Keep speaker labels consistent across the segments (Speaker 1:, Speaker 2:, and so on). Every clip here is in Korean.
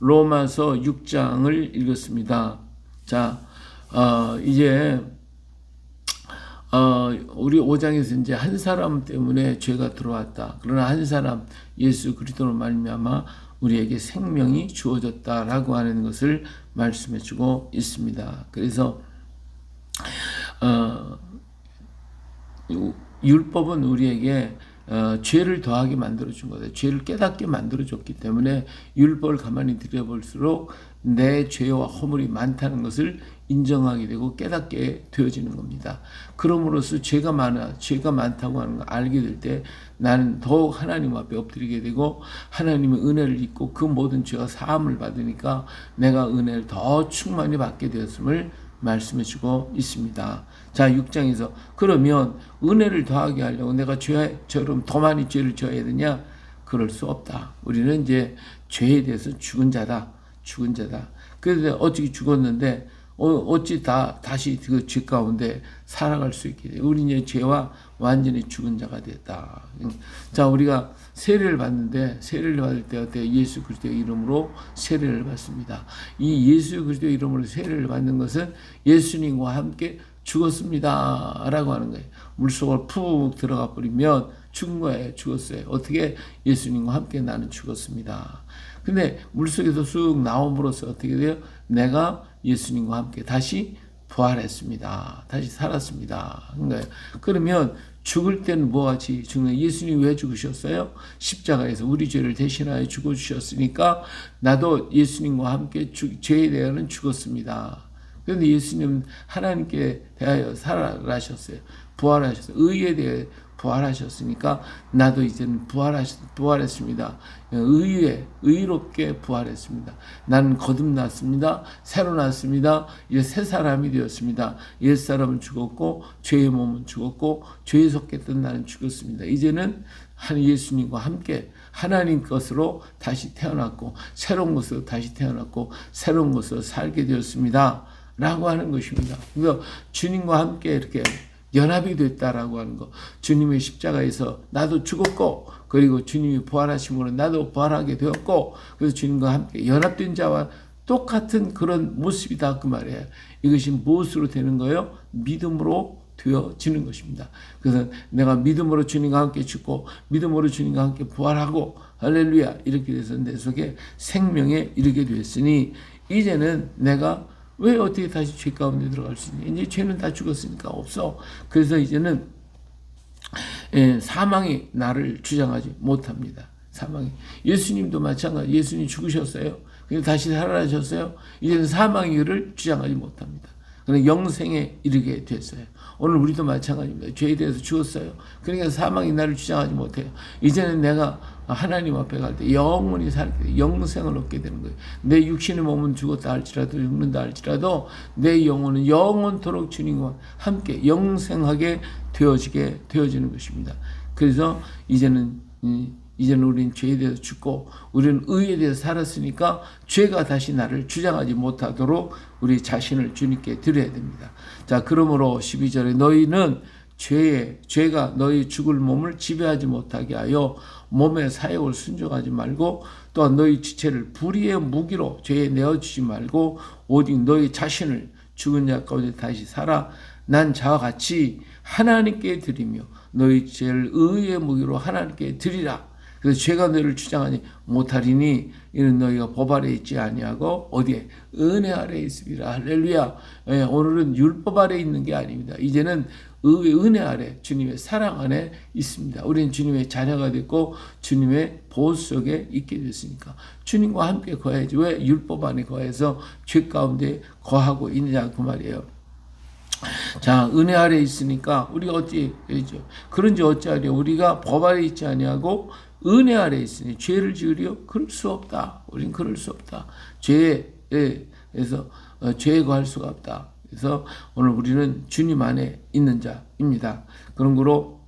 Speaker 1: 로마서 6장을 읽었습니다. 자, 어, 이제 어, 우리 5장에서 이제 한 사람 때문에 죄가 들어왔다. 그러나 한 사람 예수 그리스도로 말미암아 우리에게 생명이 주어졌다라고 하는 것을 말씀해 주고 있습니다. 그래서 어, 율법은 우리에게 어, 죄를 더하게 만들어 준 거다. 죄를 깨닫게 만들어 줬기 때문에 율법을 가만히 들여볼수록 내 죄와 허물이 많다는 것을 인정하게 되고 깨닫게 되어지는 겁니다. 그러므로써 죄가 많아, 죄가 많다고 하는 걸 알게 될 때 나는 더욱 하나님 앞에 엎드리게 되고 하나님의 은혜를 입고 그 모든 죄와 사함을 받으니까 내가 은혜를 더 충만히 받게 되었음을 말씀해 주고 있습니다. 자, 6장에서 그러면 은혜를 더하게 하려고 내가 죄처럼 더 많이 죄를 져야 되냐? 그럴 수 없다. 우리는 이제 죄에 대해서 죽은 자다. 죽은 자다. 그래서 어떻게 죽었는데 어, 어찌 다 다시 그 죄 가운데 살아갈 수 있게 돼? 우리 이제 죄와 완전히 죽은 자가 됐다. 자, 우리가 세례를 받는데 세례를 받을 때 어때? 예수 그리스도의 이름으로 세례를 받습니다. 이 예수 그리스도의 이름으로 세례를 받는 것은 예수님과 함께 죽었습니다라고 하는 거예요. 물속을 푹 들어가 버리면 죽은 거예요. 죽었어요. 어떻게 예수님과 함께 나는 죽었습니다. 근데 물속에서 쑥 나옴으로써 어떻게 돼요? 내가 예수님과 함께 다시 부활했습니다. 다시 살았습니다. 그러니까 그러면 죽을 때는 뭐하지? 죽는 예수님 왜 죽으셨어요? 십자가에서 우리 죄를 대신하여 죽어 주셨으니까 나도 예수님과 함께 주, 죄에 대하여는 죽었습니다. 그런데 예수님 하나님께 대하여 살아나셨어요. 부활하셨어요. 의에 대해 부활하셨으니까 나도 이제는 부활하셨, 부활했습니다. 의에, 의롭게 부활했습니다. 나는 거듭났습니다. 새로 났습니다. 이제 새 사람이 되었습니다. 옛 사람은 죽었고, 죄의 몸은 죽었고, 죄에 속했던 나는 죽었습니다. 이제는 한 예수님과 함께 하나님 것으로 다시 태어났고, 새로운 것으로 다시 태어났고, 새로운 것으로 살게 되었습니다. 라고 하는 것입니다. 그래서 주님과 함께 이렇게 연합이 됐다라고 하는 거. 주님의 십자가에서 나도 죽었고, 그리고 주님이 부활하심으로 나도 부활하게 되었고, 그래서 주님과 함께 연합된 자와 똑같은 그런 모습이다. 그 말이에요. 이것이 무엇으로 되는 거예요? 믿음으로 되어지는 것입니다. 그래서 내가 믿음으로 주님과 함께 죽고, 믿음으로 주님과 함께 부활하고, 할렐루야. 이렇게 돼서 내 속에 생명에 이르게 되었으니, 이제는 내가 왜 어떻게 다시 죄 가운데 들어갈 수 있냐? 이제 죄는 다 죽었으니까 없어. 그래서 이제는 예, 사망이 나를 주장하지 못합니다. 사망이 예수님도 마찬가지. 예수님 죽으셨어요. 그리고 다시 살아나셨어요. 이제는 사망이 를 주장하지 못합니다. 그냥 영생에 이르게 됐어요. 오늘 우리도 마찬가지입니다. 죄에 대해서 죽었어요. 그러니까 사망이 나를 주장하지 못해요. 이제는 내가 하나님 앞에 갈 때 영원히 살게 돼. 영생을 얻게 되는 거예요. 내 육신의 몸은 죽었다 할지라도 죽는다 할지라도 내 영혼은 영원토록 주님과 함께 영생하게 되어지게 되어지는 것입니다. 그래서 이제는 이제는 우리는 죄에 대해서 죽고 우리는 의에 대해서 살았으니까 죄가 다시 나를 주장하지 못하도록 우리 자신을 주님께 드려야 됩니다. 자, 그러므로 12절에 너희는 죄에 죄가 너희 죽을 몸을 지배하지 못하게 하여 몸의 사역을 순종하지 말고 또한 너희 지체를 불의의 무기로 죄에 내어주지 말고 오직 너희 자신을 죽은 자 가운데 다시 살아 난 자와 같이 하나님께 드리며 너희 죄를 의의 무기로 하나님께 드리라. 그래서 죄가 너희를 주장하지 못하리니 이는 너희가 법 아래 있지 아니하고 어디에? 은혜 아래 있으리라. 할렐루야. 예, 오늘은 율법 아래 있는 게 아닙니다. 이제는 의의 은혜 아래 주님의 사랑 안에 있습니다. 우리는 주님의 자녀가 됐고 주님의 보호 속에 있게 됐으니까 주님과 함께 거해야지 왜 율법 안에 거해서 죄 가운데 거하고 있느냐 그 말이에요. 자, 은혜 아래 있으니까 우리가 어찌 되죠? 그런지 어찌하려 우리가 법 아래 있지 아니하고 은혜 아래 있으니 죄를 지으려 그럴 수 없다. 우린 그럴 수 없다. 죄에서 어, 죄에 거할 수가 없다. 그래서 오늘 우리는 주님 안에 있는 자입니다. 그런 거로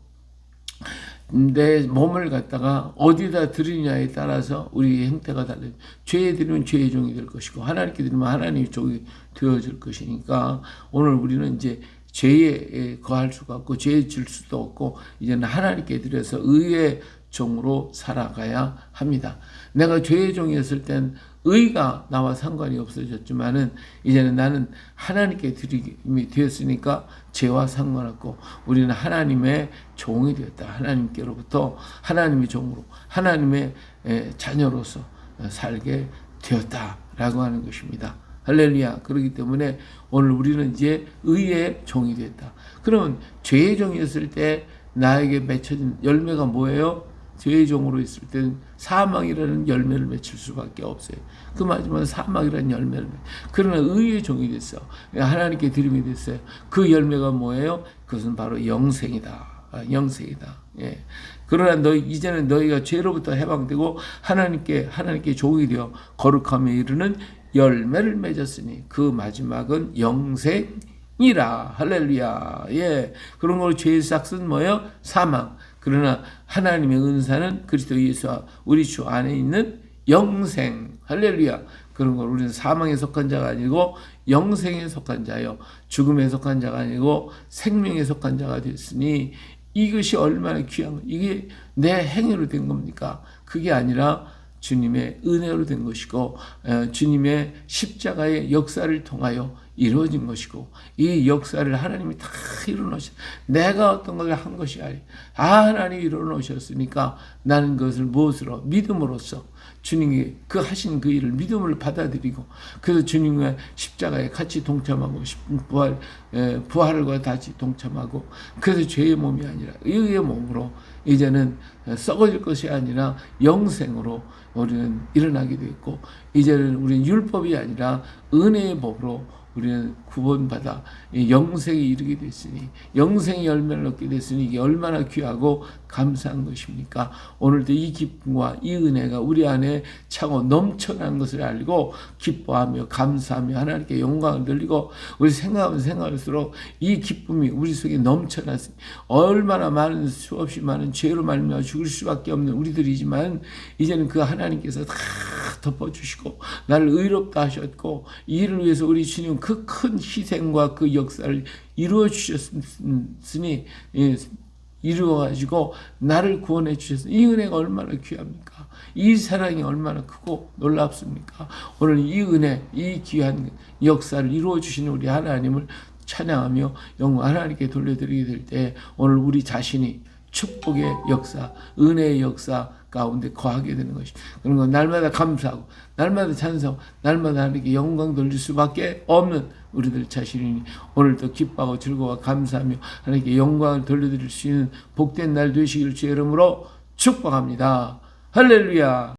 Speaker 1: 내 몸을 갖다가 어디다 드리냐에 따라서 우리의 형태가 달라요. 죄에 드리면 죄의 종이 될 것이고 하나님께 드리면 하나님의 종이 되어질 것이니까 오늘 우리는 이제 죄에 거할 수가 없고 죄에 질 수도 없고 이제는 하나님께 드려서 의의 종으로 살아가야 합니다. 내가 죄의 종이었을 땐 의가 나와 상관이 없어졌지만은 이제는 나는 하나님께 드림이 되었으니까 죄와 상관없고 우리는 하나님의 종이 되었다. 하나님께로부터 하나님의 종으로 하나님의 에, 자녀로서 살게 되었다라고 하는 것입니다. 할렐루야. 그렇기 때문에 오늘 우리는 이제 의의 종이 됐다. 그러면 죄의 종이었을 때 나에게 맺혀진 열매가 뭐예요? 죄의 종으로 있을 때는 사망이라는 열매를 맺힐 수밖에 없어요. 그 마지막은 사망이라는 열매를 맺. 그러나 의의 종이 됐어. 하나님께 드림이 됐어요. 그 열매가 뭐예요? 그것은 바로 영생이다. 아, 영생이다. 예. 그러나 너 이제는 너희가 죄로부터 해방되고 하나님께 하나님께 종이 되어 거룩함에 이르는 열매를 맺었으니 그 마지막은 영생이라 할렐루야. 예. 그런 걸 죄의 삭은 뭐예요? 사망. 그러나 하나님의 은사는 그리스도 예수와 우리 주 안에 있는 영생. 할렐루야. 그런 걸 우리는 사망에 속한 자가 아니고 영생에 속한 자요. 죽음에 속한 자가 아니고 생명에 속한 자가 됐으니 이것이 얼마나 귀한 거. 이게 내 행위로 된 겁니까? 그게 아니라 주님의 은혜로 된 것이고 에, 주님의 십자가의 역사를 통하여 이루어진 것이고 이 역사를 하나님이 다 이루어놓으셨 내가 어떤 것을 한 것이 아니 아 하나님이 이루어놓으셨으니까 나는 그것을 무엇으로 믿음으로써 주님이 그 하신 그 일을 믿음을 받아들이고 그래서 주님과 십자가에 같이 동참하고 부활 에, 부활과 같이 동참하고 그래서 죄의 몸이 아니라 의의 몸으로 이제는 썩어질 것이 아니라 영생으로 우리는 일어나게 되었고 이제는 우리는 율법이 아니라 은혜의 법으로 우리는 구원받아 영생에 이르게 됐으니 영생의 열매를 얻게 됐으니 이게 얼마나 귀하고 감사한 것입니까? 오늘도 이 기쁨과 이 은혜가 우리 안에 차고 넘쳐난 것을 알고 기뻐하며 감사하며 하나님께 영광을 돌리고 우리 생각하면 생각할수록 이 기쁨이 우리 속에 넘쳐났으니 얼마나 많은 수없이 많은 죄로 말미암아 죽을 수밖에 없는 우리들이지만 이제는 그 하나님께서 다 덮어주시고 나를 의롭다 하셨고 이 일을 위해서 우리 주님 그큰 희생과 그 역사를 이루어 주셨으니 예, 이루어가지고 나를 구원해 주셨으니 이 은혜가 얼마나 귀합니까? 이 사랑이 얼마나 크고 놀랍습니까? 오늘 이 은혜, 이 귀한 역사를 이루어 주시는 우리 하나님을 찬양하며 영광 하나님께 돌려드리게 될 때 오늘 우리 자신이 축복의 역사, 은혜의 역사 가운데 거하게 되는 것이 그런 건 날마다 감사하고 날마다 찬성하고 날마다 하나님께 영광 돌릴 수밖에 없는 우리들 자신이니 오늘도 기뻐하고 즐거워 감사하며 하나님께 영광을 돌려드릴 수 있는 복된 날 되시기를 주의 이름으로 축복합니다. 할렐루야.